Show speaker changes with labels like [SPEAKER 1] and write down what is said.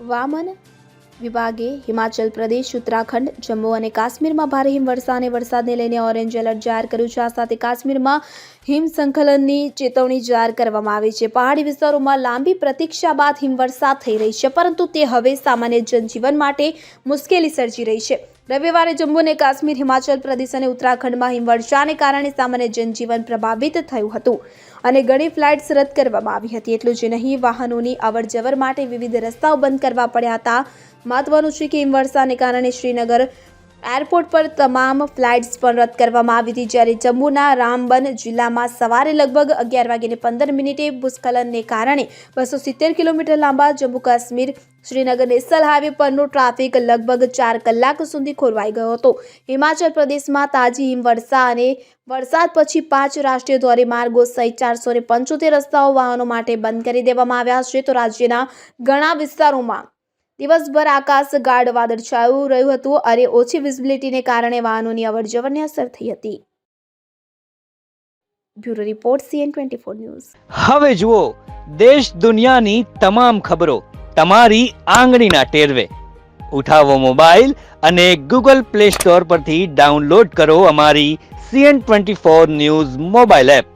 [SPEAKER 1] વામન વિભાગે હિમાચલ પ્રદેશ, ઉત્તરાખંડ, જમ્મુ અને કાશ્મીરમાં ભારે હિમવર્ષા અને વરસાદને લઈને ઓરેન્જ એલર્ટ જાહેર કર્યું છે. આ સાથે કાશ્મીરમાં હિમસંકલનની ચેતવણી જાહેર કરવામાં આવી છે. પહાડી વિસ્તારોમાં લાંબી પ્રતીક્ષા બાદ હિમવર્ષા થઈ રહી છે, પરંતુ તે હવે સામાન્ય જનજીવન માટે મુશ્કેલી સર્જી રહી છે. રવિવારે જમ્મુ અને કાશ્મીર, હિમાચલ પ્રદેશ અને ઉત્તરાખંડમાં હિમવર્ષાને કારણે સામાન્ય જનજીવન પ્રભાવિત થયું હતું અને ઘણી ફ્લાઇટ્સ રદ કરવામાં આવી હતી. એટલું જ નહીં, વાહનોની અવરજવર માટે વિવિધ રસ્તાઓ બંધ કરવા પડ્યા હતા. મહત્વનું છે કે હિમવર્ષાને કારણે શ્રીનગર એરપોર્ટ પર તમામ ફ્લાઇટ્સ પણ રદ કરવામાં આવી હતી. જ્યારે જમ્મુના રામબન જિલ્લામાં સવારે લગભગ અગિયાર વાગીને પંદર મિનિટે ભૂસ્ખલનને કારણે બસો સિત્તેર કિલોમીટર લાંબા જમ્મુ કાશ્મીર શ્રીનગર નેશનલ હાઈવે પરનો ટ્રાફિક લગભગ ચાર કલાક સુધી ખોરવાઈ ગયો હતો. હિમાચલ પ્રદેશમાં તાજી હિમવર્ષા અને વરસાદ પછી પાંચ રાષ્ટ્રીય ધોરીમાર્ગો સહિત ચારસો પંચોતેર રસ્તાઓ વાહનો માટે બંધ કરી દેવામાં આવ્યા છે. તો રાજ્યના ઘણા વિસ્તારોમાં દિવસભર આકાશ ગાઢ વાદળછાયું રહ્યું હતું અને ઓછી વિઝિબિલિટીને કારણે વાહનોની અવરજવરને અસર થઈ હતી. Bureau report CN twenty four news.
[SPEAKER 2] હવે જુઓ, દેશ દુનિયાની તમામ ખબરો તમારી આંગળીના ટેરવે. ઉઠાવો મોબાઈલ અને ગૂગલ પ્લે સ્ટોર પરથી ડાઉનલોડ કરો અમારી CN twenty four news mobile app.